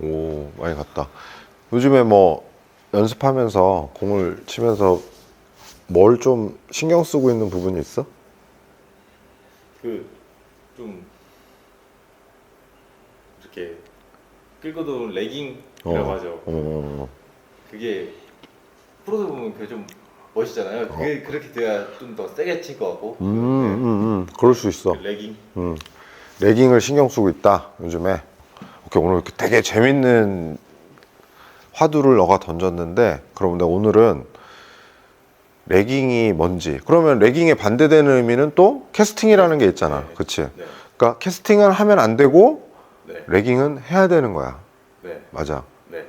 오, 많이 갔다. 요즘에 뭐 연습하면서 공을 치면서 뭘 좀 신경 쓰고 있는 부분이 있어? 그좀 이렇게 끌고 도는 레깅이라고 하죠. 어, 그게 프로들 보면 그게 좀 멋있잖아요. 그게 그렇게 돼야 좀 더 세게 칠 것 같고. 음, 음, 음, 그럴 수 있어. 그 레깅. 음, 레깅을 신경 쓰고 있다 요즘에. 오케이 오늘 이렇게 되게 재밌는 화두를 너가 던졌는데 내가 오늘은 레깅이 뭔지 그러면 레깅에 반대되는 의미는 또 캐스팅이라는 게 있잖아 네. 그치 네. 그러니까 캐스팅을 하면 안 되고 네. 레깅은 해야 되는 거야 네. 맞아 네.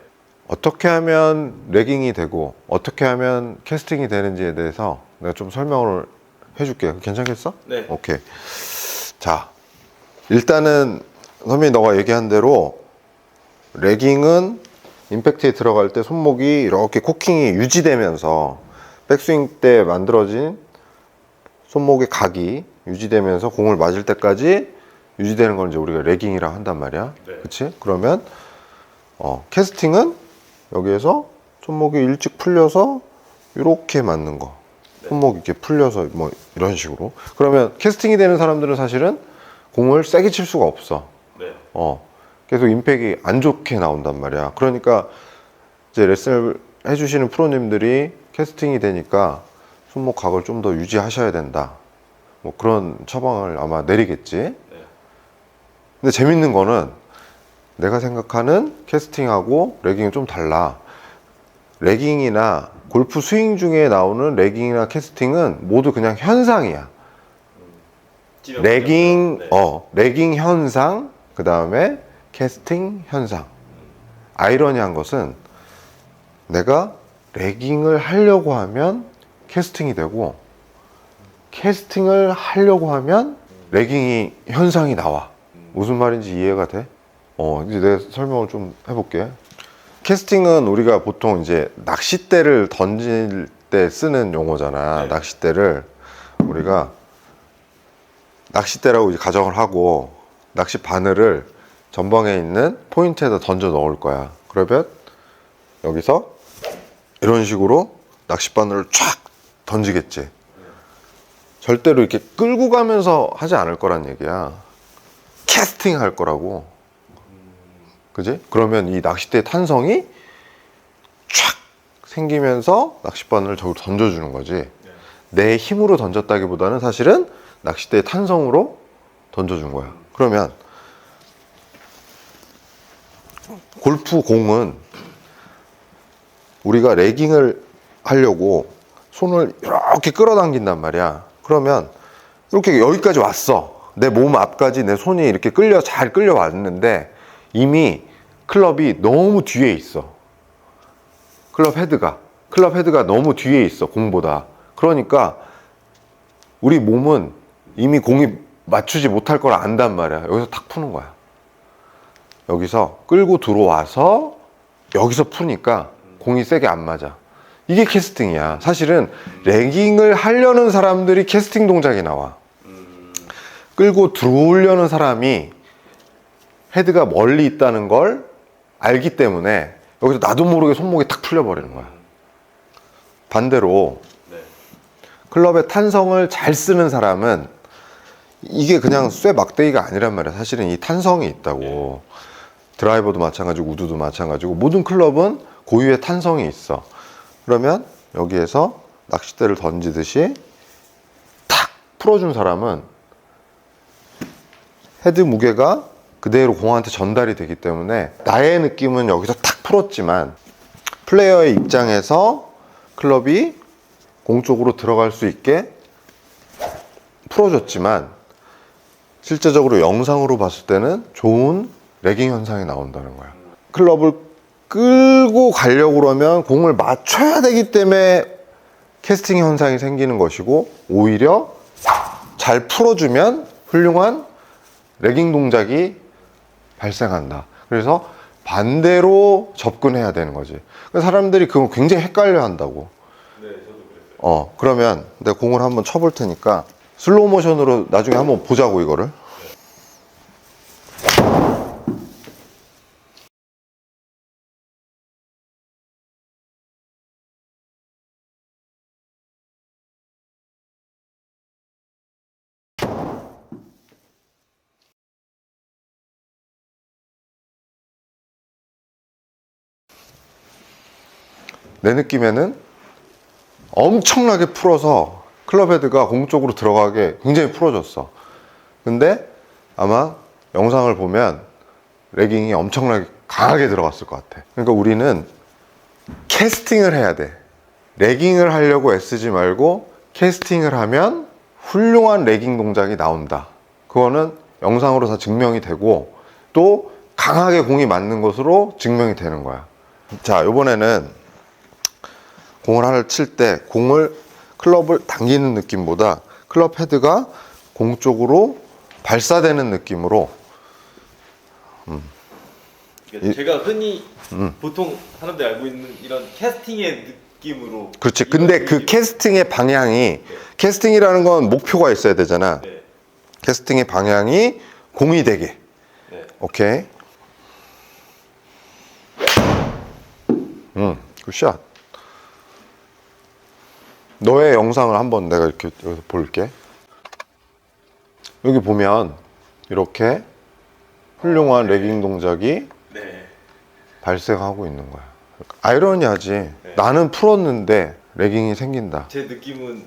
어떻게 하면 레깅이 되고 어떻게 하면 캐스팅이 되는지에 대해서 내가 좀 설명을 해줄게 괜찮겠어? 네. 오케이. 자, 일단은 선배님 너가 얘기한 대로 레깅은 임팩트에 들어갈 때 손목이 이렇게 코킹이 유지되면서 백스윙 때 만들어진 손목의 각이 유지되면서 공을 맞을 때까지 유지되는 걸 이제 우리가 레깅이라 한단 말이야. 네. 그치? 그러면 어, 캐스팅은 여기에서 손목이 일찍 풀려서 이렇게 맞는 거. 손목 이렇게 풀려서 뭐 이런 식으로. 그러면 캐스팅이 되는 사람들은 사실은 공을 세게 칠 수가 없어. 네. 어. 계속 임팩이 안 좋게 나온단 말이야. 그러니까 이제 레슨을 해주시는 프로님들이 캐스팅이 되니까 손목 각을 좀 더 유지하셔야 된다. 뭐 그런 처방을 아마 내리겠지. 네. 근데 재밌는 거는 내가 생각하는 캐스팅하고 레깅은 좀 달라. 레깅이나 골프 스윙 중에 나오는 레깅이나 캐스팅은 모두 그냥 현상이야. 찌면 레깅, 네. 어, 레깅 현상, 그 다음에 캐스팅 현상. 아이러니한 것은 내가 레깅을 하려고 하면 캐스팅이 되고, 캐스팅을 하려고 하면 레깅이 현상이 나와. 무슨 말인지 이해가 돼? 어, 이제 내가 설명을 좀 해볼게. 캐스팅은 우리가 보통 이제 낚싯대를 던질 때 쓰는 용어잖아. 네. 낚싯대를 우리가 낚싯대라고 이제 가정을 하고 낚시 바늘을 전방에 있는 포인트에다 던져 넣을 거야. 그러면 여기서 이런 식으로 낚시 바늘을 쫙 던지겠지. 절대로 이렇게 끌고 가면서 하지 않을 거란 얘기야. 캐스팅 할 거라고. 그지? 그러면 이 낚싯대의 탄성이 쫙 생기면서 낚싯바늘을 저기로 던져주는 거지. 내 힘으로 던졌다기보다는 사실은 낚싯대의 탄성으로 던져준 거야. 그러면 골프 공은 우리가 레깅을 하려고 손을 이렇게 끌어당긴단 말이야. 그러면 이렇게 여기까지 왔어. 내 몸 앞까지 내 손이 이렇게 끌려 잘 끌려왔는데 이미 클럽이 너무 뒤에 있어. 클럽 헤드가 클럽 헤드가 너무 뒤에 있어 공보다. 그러니까 우리 몸은 이미 공이 맞추지 못할 걸 안단 말이야. 여기서 탁 푸는 거야. 여기서 끌고 들어와서 여기서 푸니까 공이 세게 안 맞아. 이게 캐스팅이야. 사실은 레깅을 하려는 사람들이 캐스팅 동작이 나와. 끌고 들어오려는 사람이 헤드가 멀리 있다는 걸 알기 때문에 여기서 나도 모르게 손목이 탁 풀려버리는 거야. 반대로 네. 클럽의 탄성을 잘 쓰는 사람은 이게 그냥 쇠 막대기가 아니란 말이야. 사실은 이 탄성이 있다고. 드라이버도 마찬가지고 우드도 마찬가지고 모든 클럽은 고유의 탄성이 있어. 그러면 여기에서 낚싯대를 던지듯이 탁 풀어준 사람은 헤드 무게가 그대로 공한테 전달이 되기 때문에 나의 느낌은 여기서 탁 풀었지만 플레이어의 입장에서 클럽이 공 쪽으로 들어갈 수 있게 풀어줬지만 실제적으로 영상으로 봤을 때는 좋은 레깅 현상이 나온다는 거야. 클럽을 끌고 가려고 그러면 공을 맞춰야 되기 때문에 캐스팅 현상이 생기는 것이고 오히려 잘 풀어주면 훌륭한 레깅 동작이 발생한다. 그래서 반대로 접근해야 되는 거지. 그래서 사람들이 그거 굉장히 헷갈려 한다고. 네, 저도 그랬어요. 어, 그러면 내가 공을 한번 쳐볼 테니까 슬로우 모션으로 나중에 한번 보자고 이거를. 내 느낌에는 엄청나게 풀어서 클럽 헤드가 공 쪽으로 들어가게 굉장히 풀어졌어. 근데 아마 영상을 보면 레깅이 엄청나게 강하게 들어갔을 것 같아. 그러니까 우리는 캐스팅을 해야 돼. 레깅을 하려고 애쓰지 말고 캐스팅을 하면 훌륭한 레깅 동작이 나온다. 그거는 영상으로 다 증명이 되고 또 강하게 공이 맞는 것으로 증명이 되는 거야. 자, 이번에는 공을 하나 칠 때 공을 클럽을 당기는 느낌보다 클럽 헤드가 공 쪽으로 발사되는 느낌으로 그러니까 제가 흔히 보통 사람들이 알고 있는 이런 캐스팅의 느낌으로 그렇지. 근데 그 느낌. 캐스팅의 방향이 캐스팅이라는 건 목표가 있어야 되잖아. 네. 캐스팅의 방향이 공이 되게. 네. 오케이. 음, 굿샷. 너의 영상을 한번 내가 이렇게 여기서 볼게. 여기 보면 이렇게 훌륭한 레깅 동작이 네. 발생하고 있는 거야. 아이러니하지. 나는 풀었는데 레깅이 생긴다. 제 느낌은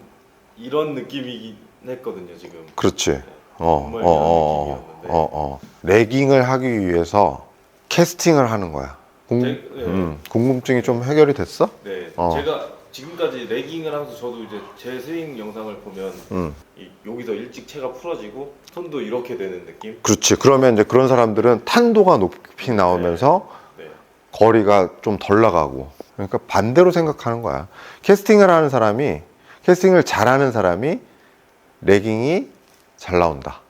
이런 느낌이긴 했거든요 지금. 그렇지. 어, 정말 어, 어, 느낌이었는데. 어, 어. 레깅을 하기 위해서 캐스팅을 하는 거야. 궁, 제- 네. 음, 궁금증이 좀 해결이 됐어? 네. 어. 제가 지금까지 레깅을 하면서 저도 이제 제 스윙 영상을 보면 음, 이, 여기서 일찍 채가 풀어지고 손도 이렇게 되는 느낌. 그렇지. 그러면 이제 그런 사람들은 탄도가 높이 나오면서 네. 거리가 좀 덜 나가고. 그러니까 반대로 생각하는 거야. 캐스팅을 하는 사람이, 캐스팅을 잘하는 사람이 레깅이 잘 나온다.